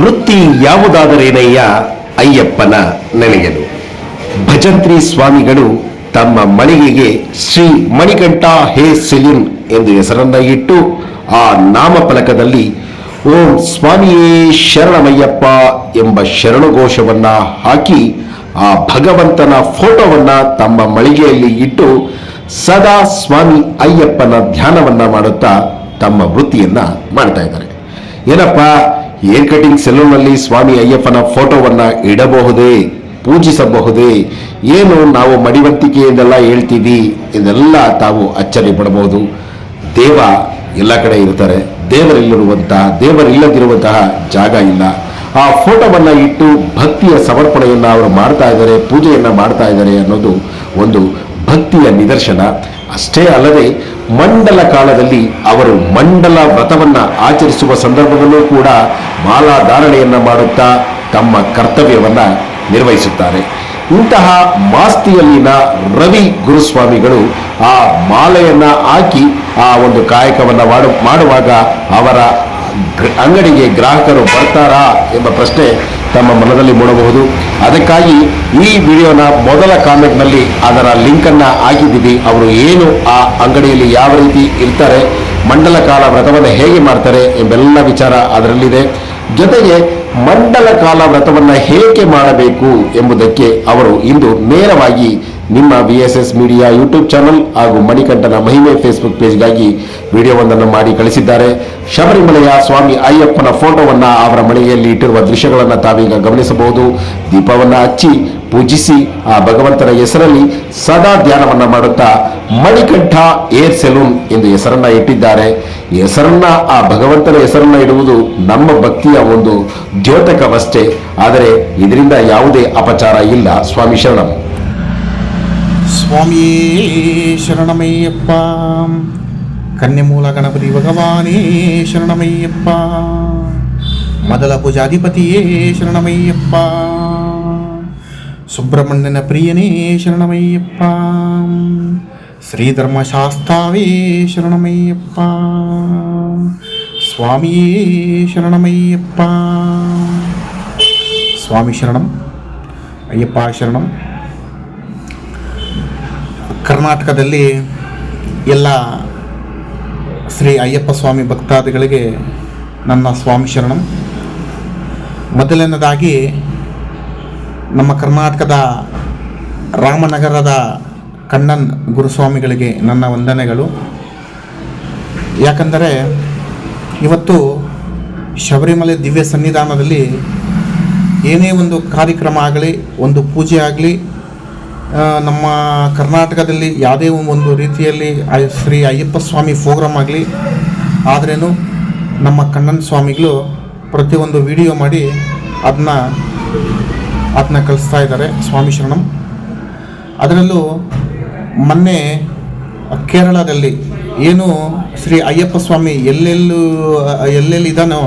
ವೃತ್ತಿ ಯಾವುದಾದರೇನಯ್ಯ ಅಯ್ಯಪ್ಪನ ನೆನೆಯಲು. ಭಜಂತ್ರಿ ಸ್ವಾಮಿಗಳು ತಮ್ಮ ಮಳಿಗೆಗೆ ಶ್ರೀ ಮಣಿಕಂಠ ಹೇ ಸೆಲಿನ್ ಎಂದು ಹೆಸರನ್ನ ಇಟ್ಟು ಆ ನಾಮಫಲಕದಲ್ಲಿ ಓಂ ಸ್ವಾಮಿಯೇ ಶರಣಮಯ್ಯಪ್ಪ ಎಂಬ ಶರಣಘೋಷವನ್ನ ಹಾಕಿ ಆ ಭಗವಂತನ ಫೋಟೋವನ್ನ ತಮ್ಮ ಮಳಿಗೆಯಲ್ಲಿ ಇಟ್ಟು ಸದಾ ಸ್ವಾಮಿ ಅಯ್ಯಪ್ಪನ ಧ್ಯಾನವನ್ನ ಮಾಡುತ್ತಾ ತಮ್ಮ ವೃತ್ತಿಯನ್ನ ಮಾಡ್ತಾ ಇದ್ದಾರೆ. ಏನಪ್ಪ? ಏರ್ ಕಟಿಂಗ್ ಸೆಲೂನ್ನಲ್ಲಿ ಸ್ವಾಮಿ ಅಯ್ಯಪ್ಪನ ಫೋಟೋವನ್ನ ಇಡಬಹುದೇ? ಪೂಜಿಸಬಹುದೇ? ಏನು ನಾವು ಮಡಿವಂತಿಕೆಯಿಂದೆಲ್ಲ ಹೇಳ್ತೀವಿ? ಇದೆಲ್ಲ ತಾವು ಅಚ್ಚರಿ ಪಡಬಹುದು. ದೇವ ಎಲ್ಲ ಕಡೆ ಇರ್ತಾರೆ ದೇವರಿಲ್ಲಿರುವಂತಹ ದೇವರಿಲ್ಲದಿರುವಂತಹ ಜಾಗ ಇಲ್ಲ. ಆ ಫೋಟೋವನ್ನು ಇಟ್ಟು ಭಕ್ತಿಯ ಸಮರ್ಪಣೆಯನ್ನು ಅವರು ಮಾಡ್ತಾ ಇದ್ದಾರೆ, ಪೂಜೆಯನ್ನು ಮಾಡ್ತಾ ಇದ್ದಾರೆ ಅನ್ನೋದು ಒಂದು ಭಕ್ತಿಯ ನಿದರ್ಶನ. ಅಷ್ಟೇ ಅಲ್ಲದೆ ಮಂಡಲ ಕಾಲದಲ್ಲಿ ಅವರು ಮಂಡಲ ವ್ರತವನ್ನು ಆಚರಿಸುವ ಸಂದರ್ಭದಲ್ಲೂ ಕೂಡ ಮಾಲಾ ಧಾರಣೆಯನ್ನು ಮಾಡುತ್ತಾ ತಮ್ಮ ಕರ್ತವ್ಯವನ್ನು ನಿರ್ವಹಿಸುತ್ತಾರೆ. ಇಂತಹ ಮಾಸ್ತಿಯಲ್ಲಿನ ರವಿ ಗುರುಸ್ವಾಮಿಗಳು ಆ ಮಾಲೆಯನ್ನು ಹಾಕಿ ಆ ಒಂದು ಕಾಯಕವನ್ನು ಮಾಡು, ಮಾಡುವಾಗ ಅವರ ಅಂಗಡಿಗೆ ಗ್ರಾಹಕರು ಬರ್ತಾರಾ ಎಂಬ ಪ್ರಶ್ನೆ ತಮ್ಮ ಮನದಲ್ಲಿ ಮೂಡಬಹುದು. ಅದಕ್ಕಾಗಿ ಈ ವಿಡಿಯೋನ ಮೊದಲ ಕಾಮೆಂಟ್ನಲ್ಲಿ ಅದರ ಲಿಂಕನ್ನು ಹಾಕಿದ್ದೀವಿ. ಅವರು ಏನು ಆ ಅಂಗಡಿಯಲ್ಲಿ ಯಾವ ರೀತಿ ಇರ್ತಾರೆ, ಮಂಡಲ ಕಾಲ ವ್ರತವನ್ನು ಹೇಗೆ ಮಾಡ್ತಾರೆ ಎಂಬೆಲ್ಲ ವಿಚಾರ ಅದರಲ್ಲಿದೆ. ಜೊತೆಗೆ ಮಂಡಲ ಕಾಲ ವ್ರತವನ್ನು ಹೇಗೆ ಮಾಡಬೇಕು ಎಂಬುದಕ್ಕೆ ಅವರು ಇಂದು ನೇರವಾಗಿ ನಿಮ್ಮ V S S media YouTube channel ಹಾಗೂ ಮಣಿಕಂಠನ ಮಹಿಮೆ ಫೇಸ್ಬುಕ್ ಪೇಜ್ಗಾಗಿ ವಿಡಿಯೋವೊಂದನ್ನು ಮಾಡಿ ಕಳಿಸಿದ್ದಾರೆ. ಶಬರಿಮಲೆಯ ಸ್ವಾಮಿ ಅಯ್ಯಪ್ಪನ ಫೋಟೋವನ್ನು ಅವರ ಮನೆಯಲ್ಲಿ ಇಟ್ಟಿರುವ ದೃಶ್ಯಗಳನ್ನು ತಾವೀಗ ಗಮನಿಸಬಹುದು. ದೀಪವನ್ನು ಹಚ್ಚಿ, ಪೂಜಿಸಿ, ಆ ಭಗವಂತನ ಹೆಸರಲ್ಲಿ ಸದಾ ಧ್ಯಾನವನ್ನ ಮಾಡುತ್ತಾ ಮಣಿಕಂಠ ಏರ್ ಸೆಲೂನ್ ಎಂದು ಹೆಸರನ್ನ ಇಟ್ಟಿದ್ದಾರೆ. ಹೆಸರನ್ನ, ಆ ಭಗವಂತನ ಹೆಸರನ್ನ ಇಡುವುದು ನಮ್ಮ ಭಕ್ತಿಯ ಒಂದು ದ್ಯೋತಕವಷ್ಟೇ. ಆದರೆ ಇದರಿಂದ ಯಾವುದೇ ಅಪಚಾರ ಇಲ್ಲ. ಸ್ವಾಮಿ ಶರಣಂ. ಸ್ವಾಮಿಯೇ ಶರಣಮಯ್ಯಪ್ಪ ಕನ್ಯಮೂಲ ಗಣಪತಿ ಭಗವಾನೇ ಶರಣಮಯ್ಯಪ್ಪ ಮೊದಲ ಪೂಜಾಧಿಪತಿಯೇ ಶರಣಮಯ್ಯಪ್ಪ ಸುಬ್ರಹ್ಮಣ್ಯನ ಪ್ರಿಯನೇ ಶರಣಮಯ್ಯಪ್ಪ ಶ್ರೀಧರ್ಮಶಾಸ್ತಾವೇ ಶರಣಮಯ್ಯಪ್ಪ ಸ್ವಾಮಿಯೇ ಶರಣಮಯ್ಯಪ್ಪ ಸ್ವಾಮಿ ಶರಣಂ ಅಯ್ಯಪ್ಪ ಶರಣಂ ಕರ್ನಾಟಕದಲ್ಲಿ ಎಲ್ಲ ಶ್ರೀ ಅಯ್ಯಪ್ಪ ಸ್ವಾಮಿ ಭಕ್ತಾದಿಗಳಿಗೆ ನನ್ನ ಸ್ವಾಮಿ ಶರಣಂ. ಮೊದಲನೇದಾಗಿ ನಮ್ಮ ಕರ್ನಾಟಕದ ರಾಮನಗರದ ಕಣ್ಣನ್ ಗುರುಸ್ವಾಮಿಗಳಿಗೆ ನನ್ನ ವಂದನೆಗಳು. ಯಾಕಂದರೆ ಇವತ್ತು ಶಬರಿಮಲೆ ದಿವ್ಯ ಸನ್ನಿಧಾನದಲ್ಲಿ ಏನೇ ಒಂದು ಕಾರ್ಯಕ್ರಮ ಆಗಲಿ, ಒಂದು ಪೂಜೆ ಆಗಲಿ ನಮ್ಮ ಕರ್ನಾಟಕದಲ್ಲಿ ಯಾವುದೇ ಒಂದು ರೀತಿಯಲ್ಲಿ ಶ್ರೀ ಅಯ್ಯಪ್ಪ ಸ್ವಾಮಿ ಪ್ರೋಗ್ರಾಮ್ ಆಗಲಿ, ಆದ್ರೇನು ನಮ್ಮ ಕಣ್ಣನ್ ಸ್ವಾಮಿಗಳು ಪ್ರತಿಯೊಂದು ವಿಡಿಯೋ ಮಾಡಿ ಅದನ್ನ ಅದನ್ನ ಕಳಿಸ್ತಾ ಇದ್ದಾರೆ ಸ್ವಾಮಿ ಶರಣಂ. ಅದರಲ್ಲೂ ಮೊನ್ನೆ ಕೇರಳದಲ್ಲಿ ಏನು ಶ್ರೀ ಅಯ್ಯಪ್ಪ ಸ್ವಾಮಿ ಎಲ್ಲೆಲ್ಲೂ, ಎಲ್ಲೆಲ್ಲಿ ಇದ್ದಾನೋ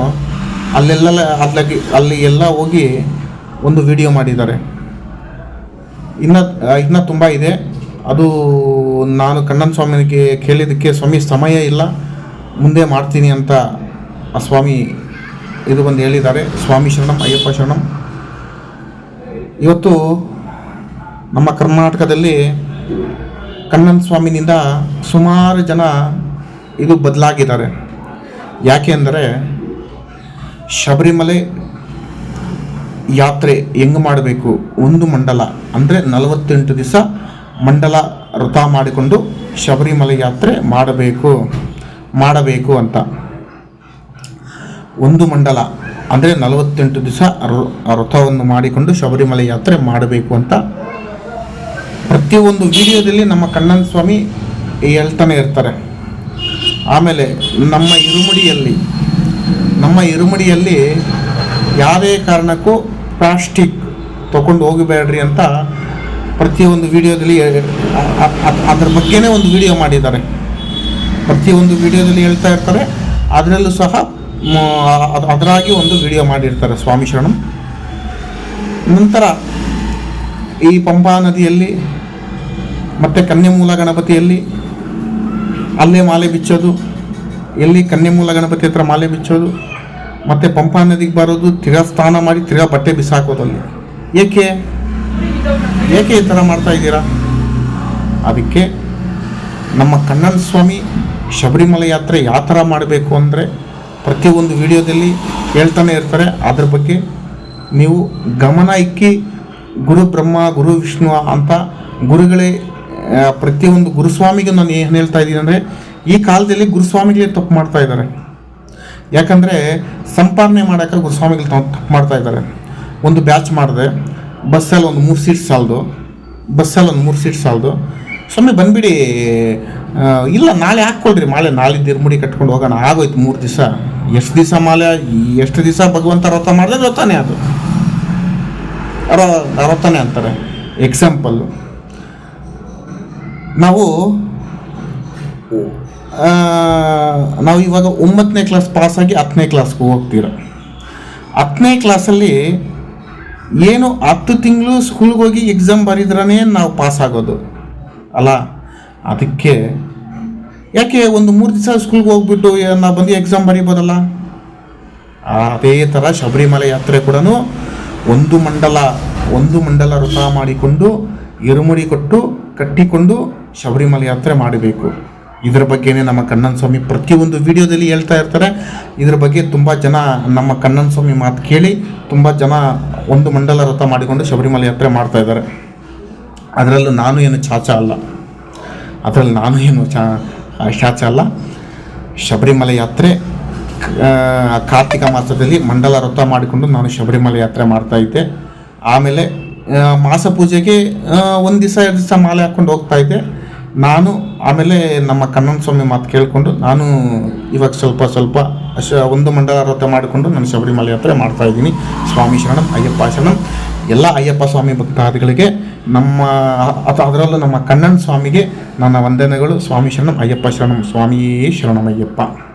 ಅಲ್ಲೆಲ್ಲ ಅದಕ್ಕೆ ಅಲ್ಲಿ ಎಲ್ಲ ಹೋಗಿ ಒಂದು ವಿಡಿಯೋ ಮಾಡಿದ್ದಾರೆ. ಇನ್ನು ಇನ್ನೂ ತುಂಬ ಇದೆ. ಅದು ನಾನು ಕಣ್ಣನ್ ಸ್ವಾಮಿಗೆ ಕೇಳಿದ್ದಕ್ಕೆ ಸ್ವಾಮಿ ಸಮಯ ಇಲ್ಲ. ಮುಂದೆ ಮಾಡ್ತೀನಿ ಅಂತ ಆ ಸ್ವಾಮಿ ಇದು ಬಂದು ಹೇಳಿದ್ದಾರೆ. ಸ್ವಾಮಿ ಶರಣಂ, ಅಯ್ಯಪ್ಪ ಶರಣಂ. ಇವತ್ತು ನಮ್ಮ ಕರ್ನಾಟಕದಲ್ಲಿ ಕಣ್ಣನ್ ಸ್ವಾಮಿನಿಂದ ಸುಮಾರು ಜನ ಇದು ಬದಲಾಗಿದ್ದಾರೆ. ಯಾಕೆ ಅಂದರೆ ಶಬರಿಮಲೆ ಯಾತ್ರೆ ಹೆಂಗೆ ಮಾಡಬೇಕು? ಒಂದು ಮಂಡಲ ಅಂದರೆ ನಲವತ್ತೆಂಟು ದಿವಸ ಮಂಡಲ ವ್ರತ ಮಾಡಿಕೊಂಡು ಶಬರಿಮಲೆ ಯಾತ್ರೆ ಮಾಡಬೇಕು ಮಾಡಬೇಕು ಅಂತ. ಒಂದು ಮಂಡಲ ಅಂದರೆ ನಲವತ್ತೆಂಟು ದಿವಸ ವ್ರತವನ್ನು ಮಾಡಿಕೊಂಡು ಶಬರಿಮಲೆ ಯಾತ್ರೆ ಮಾಡಬೇಕು ಅಂತ. ಪ್ರತಿಯೊಂದು ವಿಡಿಯೋದಲ್ಲಿ ನಮ್ಮ ಕಣ್ಣನ್ ಸ್ವಾಮಿ ಹೇಳ್ತಾನೆ ಇರ್ತಾರೆ. ಆಮೇಲೆ ನಮ್ಮ ಇರುಮುಡಿಯಲ್ಲಿ ನಮ್ಮ ಇರುಮುಡಿಯಲ್ಲಿ ಯಾವುದೇ ಕಾರಣಕ್ಕೂ ಪ್ಲಾಸ್ಟಿಕ್ ತಗೊಂಡು ಹೋಗಬೇಡ್ರಿ ಅಂತ ಪ್ರತಿಯೊಂದು ವಿಡಿಯೋದಲ್ಲಿ ಅದ್ರ ಬಗ್ಗೆನೇ ಒಂದು ವಿಡಿಯೋ ಮಾಡಿದ್ದಾರೆ. ಪ್ರತಿಯೊಂದು ವಿಡಿಯೋದಲ್ಲಿ ಹೇಳ್ತಾ ಇರ್ತಾರೆ. ಅದರಲ್ಲೂ ಸಹ ಅದರಾಗಿ ಒಂದು ವಿಡಿಯೋ ಮಾಡಿರ್ತಾರೆ ಸ್ವಾಮಿ ಶರಣಂ. ನಂತರ ಈ ಪಂಪಾ ನದಿಯಲ್ಲಿ ಮತ್ತು ಕನ್ಯಮೂಲ ಗಣಪತಿಯಲ್ಲಿ ಅಲ್ಲೇ ಮಾಲೆ ಬಿಚ್ಚೋದು, ಎಲ್ಲಿ ಕನ್ಯಮೂಲ ಗಣಪತಿ ಹತ್ರ ಮಾಲೆ ಬಿಚ್ಚೋದು ಮತ್ತು ಪಂಪಾ ನದಿಗೆ ಬರೋದು ತಿರ್ಗಾ ಸ್ನಾನ ಮಾಡಿ ತಿರ್ಗಾ ಬಟ್ಟೆ ಬಿಸಾಕೋದಲ್ಲಿ ಏಕೆ? ಏಕೆ ಈ ಥರ ಮಾಡ್ತಾ ಇದ್ದೀರಾ? ಅದಕ್ಕೆ ನಮ್ಮ ಕಣ್ಣನ್ ಸ್ವಾಮಿ ಶಬರಿಮಲೆ ಯಾತ್ರೆ ಯಾವ ಥರ ಮಾಡಬೇಕು ಅಂದರೆ ಪ್ರತಿಯೊಂದು ವಿಡಿಯೋದಲ್ಲಿ ಹೇಳ್ತಾನೆ ಇರ್ತಾರೆ. ಅದ್ರ ಬಗ್ಗೆ ನೀವು ಗಮನ ಇಕ್ಕಿ ಗುರು ಬ್ರಹ್ಮ, ಗುರು ವಿಷ್ಣು ಅಂತ ಗುರುಗಳೇ ಪ್ರತಿಯೊಂದು ಗುರುಸ್ವಾಮಿಗೆ ನಾನು ಏನು ಹೇಳ್ತಾ ಇದ್ದೀನಿ ಅಂದರೆ ಈ ಕಾಲದಲ್ಲಿ ಗುರುಸ್ವಾಮಿಗಳೇ ತಪ್ಪು ಮಾಡ್ತಾ ಇದ್ದಾರೆ. ಯಾಕಂದರೆ ಸಂಪಾದನೆ ಮಾಡೋಕೆ ಗುರುಸ್ವಾಮಿಗಳು ತಪ್ಪು ಮಾಡ್ತಾ ಇದ್ದಾರೆ. ಒಂದು ಬ್ಯಾಚ್ ಮಾಡಿದೆ. ಬಸ್ಸಲ್ಲಿ ಒಂದು ಮೂರು ಸೀಟ್ ಸಾಲದು. ಬಸ್ಸಲ್ಲಿ ಒಂದು ಮೂರು ಸೀಟ್ ಸಾಲದು. ಸ್ವಾಮಿ ಬಂದುಬಿಡಿ. ಇಲ್ಲ, ನಾಳೆ ಹಾಕ್ಕೊಳ್ರಿ. ಮಾಲೆ ನಾಳೆ ದಿರ್ಮುಡಿ ಕಟ್ಕೊಂಡು ಹೋಗೋಣ. ಆಗೋಯ್ತು ಮೂರು ದಿವಸ. ಎಷ್ಟು ದಿವಸ ಮಾಲೆ? ಎಷ್ಟು ದಿವಸ ಭಗವಂತ ವ್ರತ ಮಾಡಿದ್ರೆ ವ್ರತಾನೆ ಅದು. ವ್ರತನೇ ಅಂತಾರೆ. ಎಕ್ಸಾಂಪಲ್ಲು ನಾವು ನಾವು ಇವಾಗ ಒಂಬತ್ತನೇ ಕ್ಲಾಸ್ ಪಾಸಾಗಿ ಹತ್ತನೇ ಕ್ಲಾಸ್ಗೆ ಹೋಗ್ತೀರ? ಹತ್ತನೇ ಕ್ಲಾಸಲ್ಲಿ ಏನು ಹತ್ತು ತಿಂಗಳು ಸ್ಕೂಲ್ಗೆ ಹೋಗಿ ಎಕ್ಸಾಮ್ ಬರೆದ್ರೇ ನಾವು ಪಾಸ್ ಆಗೋದು. ಅಲ್ಲ? ಅದಕ್ಕೆ ಯಾಕೆ ಒಂದು ಮೂರು ದಿವಸ ಸ್ಕೂಲ್ಗೆ ಹೋಗ್ಬಿಟ್ಟು ನಾವು ಬಂದು ಎಕ್ಸಾಮ್ ಬರೀಬೋದಲ್ಲ? ಅದೇ ಥರ ಶಬರಿಮಲೆ ಯಾತ್ರೆ ಕೂಡ ಒಂದು ಮಂಡಲ ಒಂದು ಮಂಡಲ ವೃತ ಮಾಡಿಕೊಂಡು, ಇರುಮುಡಿ ಕೊಟ್ಟು, ಕಟ್ಟಿಕೊಂಡು ಶಬರಿಮಲೆ ಯಾತ್ರೆ ಮಾಡಬೇಕು. ಇದರ ಬಗ್ಗೆನೇ ನಮ್ಮ ಕಣ್ಣನ್ ಸ್ವಾಮಿ ಪ್ರತಿಯೊಂದು ವಿಡಿಯೋದಲ್ಲಿ ಹೇಳ್ತಾ ಇರ್ತಾರೆ. ಇದ್ರ ಬಗ್ಗೆ ತುಂಬ ಜನ ನಮ್ಮ ಕಣ್ಣನ್ ಸ್ವಾಮಿ ಮಾತು ಕೇಳಿ ತುಂಬ ಜನ ಒಂದು ಮಂಡಲ ರಥ ಮಾಡಿಕೊಂಡು ಶಬರಿಮಲೆ ಯಾತ್ರೆ ಮಾಡ್ತಾ ಇದ್ದಾರೆ. ಅದರಲ್ಲೂ ನಾನು ಏನು ಚಾಚ ಅಲ್ಲ. ಅದರಲ್ಲಿ ನಾನು ಏನು ಚಾ, ಚಾಚ ಅಲ್ಲ. ಶಬರಿಮಲೆ ಯಾತ್ರೆ ಕಾರ್ತಿಕ ಮಾಸದಲ್ಲಿ ಮಂಡಲ ವ್ರತ ಮಾಡಿಕೊಂಡು ನಾನು ಶಬರಿಮಲೆ ಯಾತ್ರೆ ಮಾಡ್ತಾ ಇದ್ದೆ. ಆಮೇಲೆ ಮಾಸ ಪೂಜೆಗೆ ಒಂದು ದಿವಸ, ಎರಡು ದಿವಸ ಮಾಲೆ ಹಾಕ್ಕೊಂಡು ಹೋಗ್ತಾ ಇದ್ದೆ. ನಾನು ಆಮೇಲೆ ನಮ್ಮ ಕಣ್ಣನ ಸ್ವಾಮಿ ಮಾತು ಕೇಳಿಕೊಂಡು ನಾನು ಇವಾಗ ಸ್ವಲ್ಪ ಸ್ವಲ್ಪ ಶ ಒಂದು ಮಂಡಲ ವ್ರತ ಮಾಡಿಕೊಂಡು ನಾನು ಶಬರಿಮಲೆ ಯಾತ್ರೆ ಮಾಡ್ತಾ ಇದ್ದೀನಿ. ಸ್ವಾಮಿ ಶರಣಂ, ಅಯ್ಯಪ್ಪ ಶರಣಂ. ಎಲ್ಲ ಅಯ್ಯಪ್ಪ ಸ್ವಾಮಿ ಭಕ್ತಾದಿಗಳಿಗೆ ನಮ್ಮ ಅಥವಾ ಅದರಲ್ಲೂ ನಮ್ಮ ಕಣ್ಣನ್ ಸ್ವಾಮಿಗೆ ನನ್ನ ವಂದನೆಗಳು. ಸ್ವಾಮಿ ಶರಣಂ, ಅಯ್ಯಪ್ಪ ಶರಣಂ. ಸ್ವಾಮಿಯೇ ಶರಣಮಯ್ಯಪ್ಪ